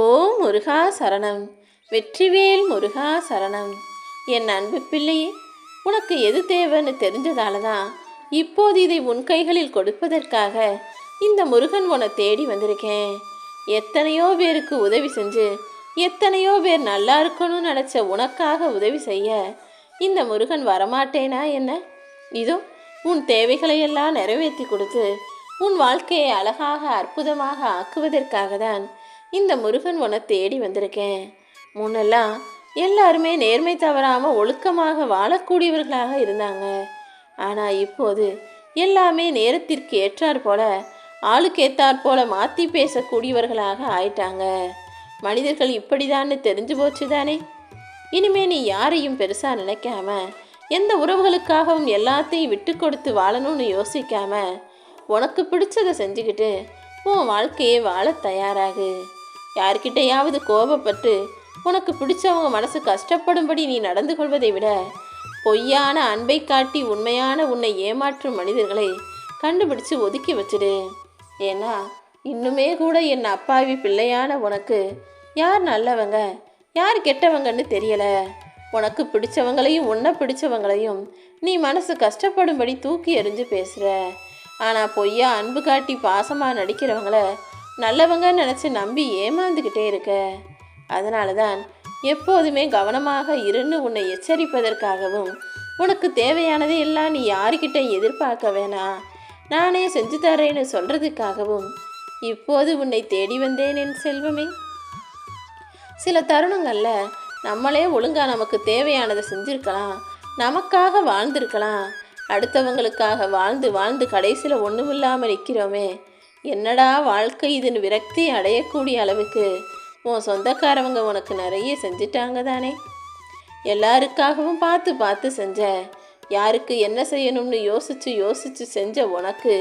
ஓ முருகா சரணம். வெற்றிவேல் முருகா சரணம். என் அன்பு பிள்ளையே உனக்கு எது தேவைன்னு தெரிஞ்சதால தான் இப்போது இதை உன் கைகளில் கொடுப்பதற்காக இந்த முருகன் உன்னை தேடி வந்திருக்கேன். எத்தனையோ பேருக்கு உதவி செஞ்சு எத்தனையோ பேர் நல்லா இருக்கணும்னு நினச்ச உனக்காக உதவி செய்ய இந்த முருகன் வரமாட்டேனா என்ன? இதோ உன் தேவைகளையெல்லாம் நிறைவேற்றி கொடுத்து உன் வாழ்க்கையை அழகாக அற்புதமாக ஆக்குவதற்காக தான் இந்த முருகன் உன்னை தேடி வந்திருக்கேன். முன்னெல்லாம் எல்லாருமே நேர்மை தவறாமல் ஒழுக்கமாக வாழக்கூடியவர்களாக இருந்தாங்க. ஆனால் இப்போது எல்லாமே நேரத்திற்கு ஏற்றாற் போல ஆளுக்கேத்தாற் போல மாற்றி பேசக்கூடியவர்களாக ஆயிட்டாங்க. மனிதர்கள் இப்படிதான்னு தெரிஞ்சு போச்சு தானே? இனிமே நீ யாரையும் பெருசாக நினைக்காம எந்த உறவுகளுக்காகவும் எல்லாத்தையும் விட்டு கொடுத்து வாழணும்னு யோசிக்காம உனக்கு பிடிச்சதை செஞ்சுக்கிட்டு உன் வாழ்க்கையை வாழ தயாராகு. யார்கிட்டையாவது கோபப்பட்டு உனக்கு பிடிச்சவங்க மனசு கஷ்டப்படும்படி நீ நடந்து கொள்வதை விட பொய்யான அன்பை காட்டி உண்மையான உன்னை ஏமாற்றும் மனிதர்களை கண்டுபிடிச்சு ஒதுக்கி வச்சிடு. ஏன்னா இன்னுமே கூட என் அப்பாவி பிள்ளையான உனக்கு யார் நல்லவங்க யார் கெட்டவங்கன்னு தெரியல. உனக்கு பிடிச்சவங்களையும் உன்னை பிடிச்சவங்களையும் நீ மனசு கஷ்டப்படும்படி தூக்கி எறிஞ்சு பேசுகிற ஆனால் பொய்யா அன்பு காட்டி பாசமாக நடிக்கிறவங்கள நல்லவங்கன்னு நினச்சி நம்பி ஏமாந்துக்கிட்டே இருக்க. அதனால தான் எப்போதுமே கவனமாக இருன்னு உன்னை எச்சரிப்பதற்காகவும் உனக்கு தேவையானதை எல்லாம் நீ யாருக்கிட்ட எதிர்பார்க்க வேணாம் நானே செஞ்சு தரேன்னு சொல்கிறதுக்காகவும் இப்போது உன்னை தேடி வந்தேன் என் செல்வமே. சில தருணங்களில் நம்மளே ஒழுங்காக நமக்கு தேவையானதை செஞ்சுருக்கலாம் நமக்காக வாழ்ந்திருக்கலாம் அடுத்தவங்களுக்காக வாழ்ந்து வாழ்ந்து கடைசியில் ஒன்றும் இல்லாமல் நிற்கிறோமே என்னடா வாழ்க்கை இதுன்னு விரக்தி அடையக்கூடிய அளவுக்கு? உன் சொந்தக்காரவங்க உனக்கு நிறைய செஞ்சிட்டாங்க தானே. எல்லாருக்காகவும் பார்த்து பார்த்து செஞ்ச யாருக்கு என்ன செய்யணும்னு யோசித்து யோசித்து செஞ்ச உனக்கு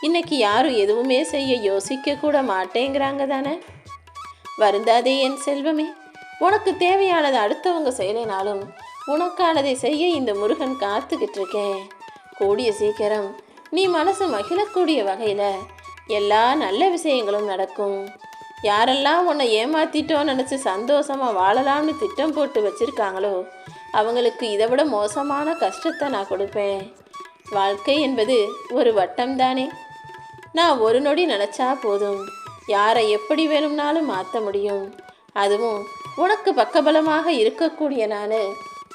இன்னைக்கு யாரும் எதுவுமே செய்ய யோசிக்க கூட மாட்டேங்கிறாங்க தானே. வருந்தாதே என் செல்வமே உனக்கு தேவையானதை அடுத்தவங்க செய்யலைனாலும் உனக்கானதை செய்ய இந்த முருகன் காத்துக்கிட்டு இருக்கேன். கூடிய சீக்கிரம் நீ மனசு மகிழக்கூடிய வகையில் எல்லா நல்ல விஷயங்களும் நடக்கும். யாரெல்லாம் உன்னை ஏமாத்திட்டோன்னு நினச்சி சந்தோஷமாக வாழலாம்னு திட்டம் போட்டு வச்சிருக்காங்களோ அவங்களுக்கு இதை விட மோசமான கஷ்டத்தை நான் கொடுப்பேன். வாழ்க்கை என்பது ஒரு வட்டம் தானே நான் ஒரு நொடி நினச்சா போதும். யாரை எப்படி வேணும்னாலும் மாற்ற முடியும். அதுவும் உனக்கு பக்கபலமாக இருக்கக்கூடிய நான்.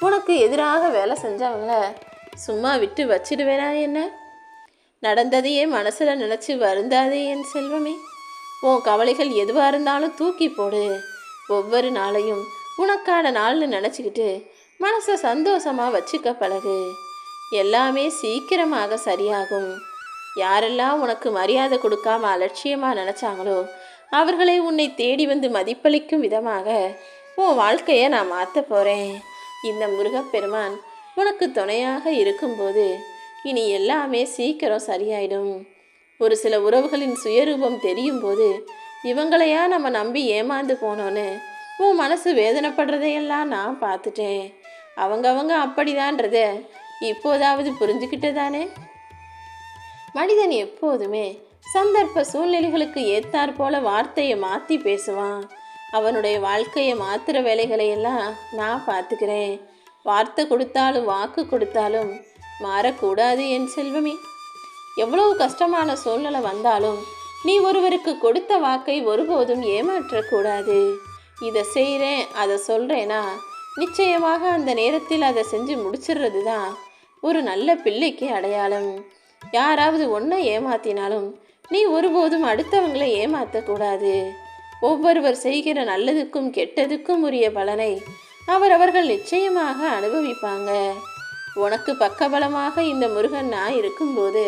உனக்கு எதிராக வேலை செஞ்சவங்கள சும்மா விட்டு வச்சிடுவேனா என்ன? நடந்ததையே மனசில் நினச்சி வருந்தாதே என் செல்வமே. உன் கவலைகள் எதுவாக இருந்தாலும் தூக்கி போடு. ஒவ்வொரு நாளையும் உனக்கான நாள்னு நினச்சிக்கிட்டு மனசை சந்தோஷமாக வச்சுக்க பழகு. எல்லாமே சீக்கிரமாக சரியாகும். யாரெல்லாம் உனக்கு மரியாதை கொடுக்காம அலட்சியமாக நினச்சாங்களோ அவர்களை உன்னை தேடி வந்து மதிப்பளிக்கும் விதமாக உன் வாழ்க்கையை நான் மாற்ற போகிறேன் இந்த முருகப்பெருமான் உனக்கு துணையாக இருக்கும்போது இனி எல்லாமே சீக்கிரம் சரியாயிடும். ஒரு சில உறவுகளின் சுயரூபம் தெரியும் போது இவங்களையா நம்ம நம்பி ஏமாந்து போனோன்னு உன் மனசு வேதனைப்படுறதையெல்லாம் நான் பார்த்துட்டேன். அவங்கவங்க அப்படிதான்றத இப்போதாவது புரிஞ்சுக்கிட்டதானே மனிதன் எப்போதுமே சந்தர்ப்ப சூழ்நிலைகளுக்கு ஏத்தாற் போல வார்த்தையை மாற்றி பேசுவான். அவனுடைய வாழ்க்கையை மாற்றுற வேலைகளை எல்லாம் நான் பார்த்துக்கிறேன். வார்த்தை கொடுத்தாலும் வாக்கு கொடுத்தாலும் மாறக்கூடாது என் செல்வமே. எவ்வளவு கஷ்டமான சூழ்நிலை வந்தாலும் நீ ஒருவருக்கு கொடுத்த வாக்கை ஒருபோதும் ஏமாற்றக்கூடாது. இதை செய்கிறேன் அதை சொல்கிறேன்னா நிச்சயமாக அந்த நேரத்தில் அதை செஞ்சு முடிச்சிடுறது தான் ஒரு நல்ல பிள்ளைக்கு அடையாளம். யாராவது ஒன்றை ஏமாத்தினாலும் நீ ஒருபோதும் அடுத்தவங்களை ஏமாற்றக்கூடாது ஒவ்வொருவர் செய்கிற நல்லதுக்கும் கெட்டதுக்கும் உரிய பலனை அவரவர்கள் நிச்சயமாக அனுபவிப்பாங்க. உனக்கு பக்கபலமாக இந்த முருகன் நான் இருக்கும்போது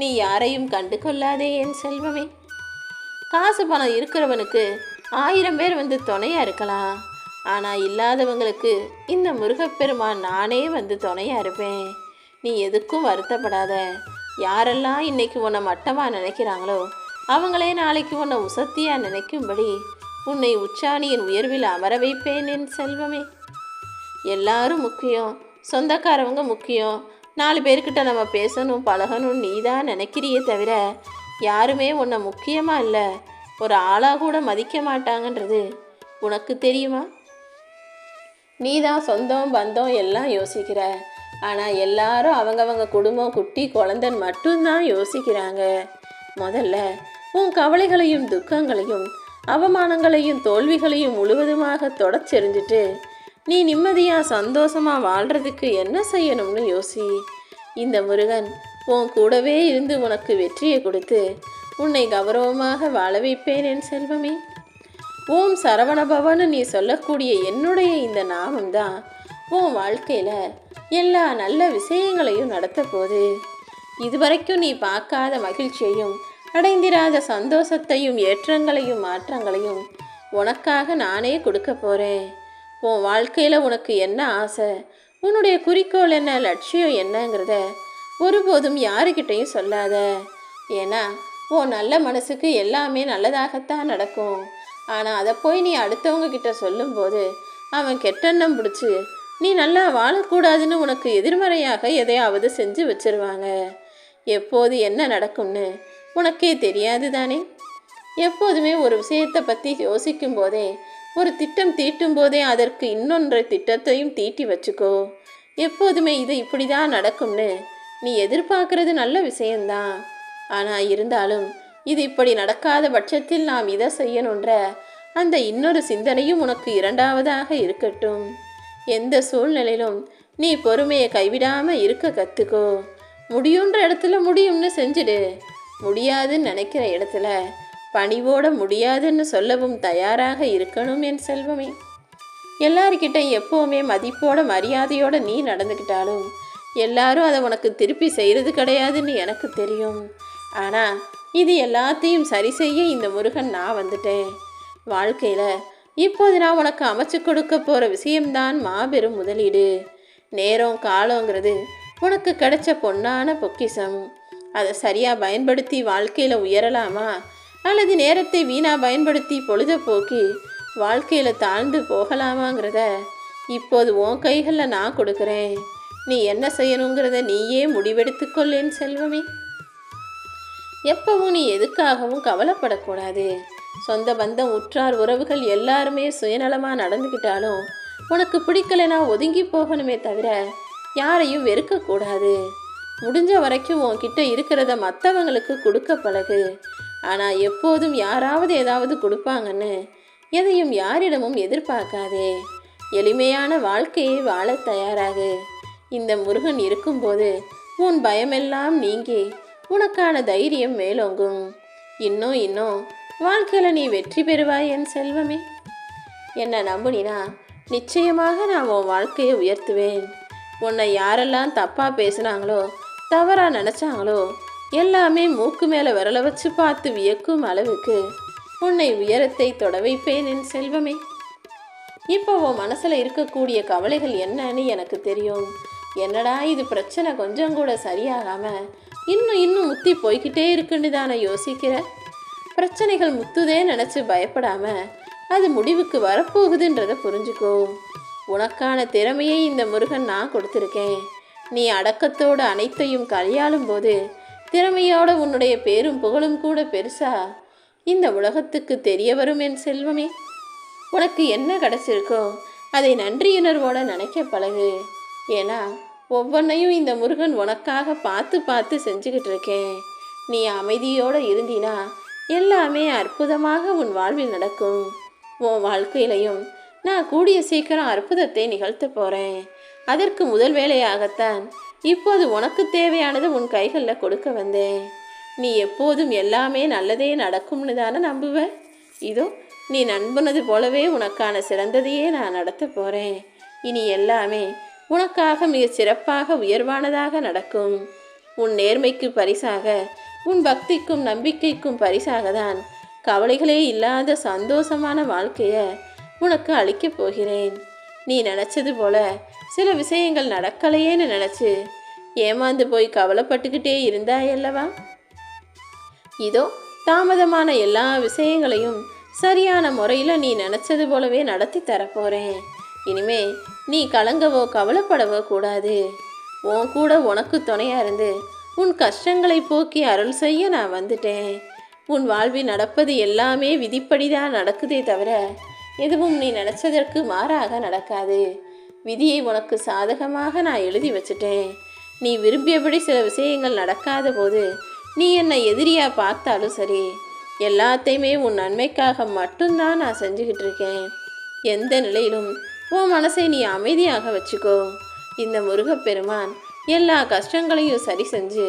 நீ யாரையும் கண்டு கொள்ளாதே என் செல்வமே. காசு பணம் இருக்கிறவனுக்கு ஆயிரம் பேர் வந்து துணையாக இருக்கலாம். ஆனால் இல்லாதவங்களுக்கு இந்த முருகப்பெருமான் நானே வந்து துணையாக இருப்பேன். நீ எதுக்கும் வருத்தப்படாத. யாரெல்லாம் இன்னைக்கு உன்னை மட்டமாக நினைக்கிறாங்களோ அவங்களே நாளைக்கு உன்னை உசத்தியாக நினைக்கும்படி உன்னை உச்சாணியின் உயர்வில் அமர வைப்பேன் என் செல்வமே. எல்லாரும் முக்கியம் சொந்தக்காரவங்க முக்கியம். நாலு பேர்கிட்ட நம்ம பேசணும் பழகணும் நீ தான் நினைக்கிறியே தவிர யாருமே உன்னை முக்கியமாக இல்லை. ஒரு ஆளாக கூட மதிக்க மாட்டாங்கன்றது உனக்கு தெரியுமா? நீ தான் சொந்தம் பந்தம் எல்லாம் யோசிக்கிற. ஆனால் எல்லாரும் அவங்கவங்க குடும்பம் குட்டி குழந்தன் மட்டும்தான் யோசிக்கிறாங்க. முதல்ல உன் கவலைகளையும் துக்கங்களையும் அவமானங்களையும் தோல்விகளையும் முழுவதுமாக தொடச்செறிஞ்சிட்டு நீ நிம்மதியாக சந்தோஷமாக வாழ்கிறதுக்கு என்ன செய்யணும்னு யோசி. இந்த முருகன் உன் கூடவே இருந்து உனக்கு வெற்றியை கொடுத்து உன்னை கௌரவமாக வாழ வைப்பேன் என் செல்வமே. ஓம் சரவணபவன்னு நீ சொல்லக்கூடிய என்னுடைய இந்த நாமம்தான் உன் வாழ்க்கையில் எல்லா நல்ல விஷயங்களையும் நடத்த போகுது. இதுவரைக்கும் நீ பார்க்காத மகிழ்ச்சியையும் அடைந்திராத சந்தோஷத்தையும் ஏற்றங்களையும் மாற்றங்களையும் உனக்காக நானே கொடுக்க போகிறேன் உன் வாழ்க்கையில் உனக்கு என்ன ஆசை? உன்னுடைய குறிக்கோள் என்ன? லட்சியம் என்னங்கிறத ஒருபோதும் யாருக்கிட்டையும் சொல்லாத. ஏன்னா உன் நல்ல மனசுக்கு எல்லாமே நல்லதாகத்தான் நடக்கும். ஆனால் அதை போய் நீ அடுத்தவங்க கிட்ட சொல்லும்போது அவன் கெட்டெண்ணம் பிடிச்சி நீ நல்லா வாழக்கூடாதுன்னு உனக்கு எதிர்மறையாக எதையாவது செஞ்சு வச்சிருவாங்க. எப்போது என்ன நடக்கும்னு உனக்கே தெரியாது தானே? எப்போதுமே ஒரு விஷயத்தை பற்றி யோசிக்கும் போதே ஒரு திட்டம் தீட்டும் போதே அதற்கு இன்னொன்று திட்டத்தையும் தீட்டி வச்சுக்கோ. எப்போதுமே இது இப்படி தான் நடக்கும்னு. நீ எதிர்பார்க்கறது நல்ல விஷயம்தான். ஆனால் இருந்தாலும் இது இப்படி நடக்காத பட்சத்தில் நாம் இதை செய்யணுன்ற அந்த இன்னொரு சிந்தனையும் உனக்கு இரண்டாவதாக இருக்கட்டும். எந்த சூழ்நிலையிலும் நீ பொறுமையை கைவிடாமல் இருக்க கற்றுக்கோ முடியுன்ற இடத்துல முடியும்னு செஞ்சிடு. முடியாதுன்னு நினைக்கிற இடத்துல பணிவோட முடியாதுன்னு சொல்லவும் தயாராக இருக்கணும் என் செல்வமே. எல்லார்கிட்ட எப்போவுமே மதிப்போட மரியாதையோட நீ நடந்துக்கிட்டாலும் எல்லாரும் அதை உனக்கு திருப்பி செய்கிறது கிடையாதுன்னு எனக்கு தெரியும். ஆனால் இது எல்லாத்தையும் சரி செய்ய இந்த முருகன் நான் வந்துட்டேன். வாழ்க்கையில் இப்போது நான் உனக்கு அமைச்சு கொடுக்க போகிற விஷயம்தான் மாபெரும் முதலீடு. நேரம் காலங்கிறது உனக்கு கிடைச்ச பொன்னான பொக்கிஷம். அதை சரியாக பயன்படுத்தி வாழ்க்கையில் உயரலாமா? அல்லது நேரத்தை வீணாக பயன்படுத்தி பொழுதுபோக்கி வாழ்க்கையில் தாழ்ந்து போகலாமாங்கிறத இப்போது உன் கைகளில் நான் கொடுக்குறேன். நீ என்ன செய்யணுங்கிறத நீயே முடிவெடுத்துக்கொள்ளேன் செல்வமே. எப்பவும் நீ எதுக்காகவும் கவலைப்படக்கூடாது. சொந்த பந்தம் உற்றார் உறவுகள் எல்லாருமே சுயநலமாக நடந்துக்கிட்டாலும் உனக்கு பிடிக்கலைனா ஒதுங்கி போகணுமே தவிர யாரையும் வெறுக்கக்கூடாது. முடிஞ்ச வரைக்கும் உன்கிட்ட இருக்கிறத மற்றவங்களுக்கு கொடுக்க பழகு. ஆனால் எப்போதும் யாராவது ஏதாவது கொடுப்பாங்கன்னு எதையும் யாரிடமும் எதிர்பார்க்காதே. எளிமையான வாழ்க்கையை வாழத் தயாராகு. இந்த முருகன் இருக்கும்போது உன் பயமெல்லாம் நீங்கி உனக்கான தைரியம் மேலோங்கும். இன்னும் இன்னும் வாழ்க்கையில் நீ வெற்றி பெறுவாய் என் செல்வமே. என்னை நம்புனினா நிச்சயமாக நான் உன் வாழ்க்கையை உயர்த்துவேன். உன்னை யாரெல்லாம் தப்பாக பேசுனாங்களோ தவறாக நினச்சாங்களோ எல்லாமே மூக்கு மேலே விரல வச்சு பார்த்து வியக்கும் அளவுக்கு உன்னை உயரத்தை தொட வைப்பேன் என் செல்வமே. இப்போ உன் மனசில் இருக்கக்கூடிய கவலைகள் என்னன்னு எனக்கு தெரியும். என்னடா இது பிரச்சனை கொஞ்சம் கூட சரியாகாமல் இன்னும் இன்னும் முத்தி போய்கிட்டே இருக்குன்னு தானே யோசிக்கிற? பிரச்சனைகள் முத்துதே நினச்சி பயப்படாமல் அது முடிவுக்கு வரப்போகுதுன்றதை புரிஞ்சுக்கோ. உனக்கான திறமையை இந்த முருகன் நான் கொடுத்துருக்கேன். நீ அடக்கத்தோடு அனைத்தையும் கையாளும் போது திறமையோட உன்னுடைய பேரும் புகழும் கூட பெருசா? இந்த உலகத்துக்கு தெரிய வரும் என் செல்வமே. உனக்கு என்ன கிடைச்சிருக்கோ அதை நன்றியுணர்வோட நினைக்க பழகு. ஏன்னா ஒவ்வொன்றையும் இந்த முருகன் உனக்காக பார்த்து பார்த்து செஞ்சுக்கிட்டு இருக்கேன். நீ அமைதியோடு இருந்தினா எல்லாமே அற்புதமாக உன் வாழ்வில் நடக்கும். உன் வாழ்க்கையிலையும் நான் கூடிய சீக்கிரம் அற்புதத்தை நிகழ்த்த போகிறேன் அதற்கு முதல் வேலையாகத்தான் இப்போது உனக்கு தேவையானது உன் கைகளில் கொடுக்க வந்தேன். நீ எப்போதும் எல்லாமே நல்லதே நடக்கும்னு தானே நம்புவ? இதோ நீ நண்பனது போலவே உனக்கான சிறந்ததையே நான் நடத்த போகிறேன் இனி எல்லாமே உனக்காக மிக சிறப்பாக உயர்வானதாக நடக்கும். உன் நேர்மைக்கு பரிசாக உன் பக்திக்கும் நம்பிக்கைக்கும் பரிசாக தான் கவலைகளே இல்லாத சந்தோஷமான வாழ்க்கையை உனக்கு அளிக்கப் போகிறேன். நீ நினச்சது போல சில விஷயங்கள் நடக்கலையேன்னு நினச்சி ஏமாந்து போய் கவலைப்பட்டுக்கிட்டே இருந்தாயல்லவா இதோ தாமதமான எல்லா விஷயங்களையும் சரியான முறையில் நீ நினச்சது போலவே நடத்தி தரப்போகிறேன் இனிமே நீ கலங்கவோ கவலைப்படவோ கூடாது. உன் கூட உனக்கு துணையாக இருந்து உன் கஷ்டங்களை போக்கி அருள் செய்ய நான் வந்துட்டேன். உன் வாழ்வில் நடப்பது எல்லாமே விதிப்படிதான் நடக்குதே தவிர எதுவும் நீ நினச்சதற்கு மாறாக நடக்காது. விதியை உனக்கு சாதகமாக நான் எழுதி வச்சுட்டேன். நீ விரும்பியபடி சில விஷயங்கள் நடக்காத போது நீ என்னை எதிரியாக பார்த்தாலும் சரி எல்லாத்தையுமே உன் நன்மைக்காக மட்டும்தான் நான் செஞ்சுக்கிட்டு இருக்கேன். எந்த நிலையிலும் உன் மனசை நீ அமைதியாக வச்சுக்கோ. இந்த முருகப்பெருமான் எல்லா கஷ்டங்களையும் சரி செஞ்சு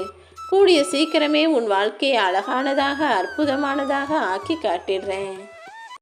கூடிய சீக்கிரமே உன் வாழ்க்கையை அழகானதாக அற்புதமானதாக ஆக்கி காட்டிடுறேன்.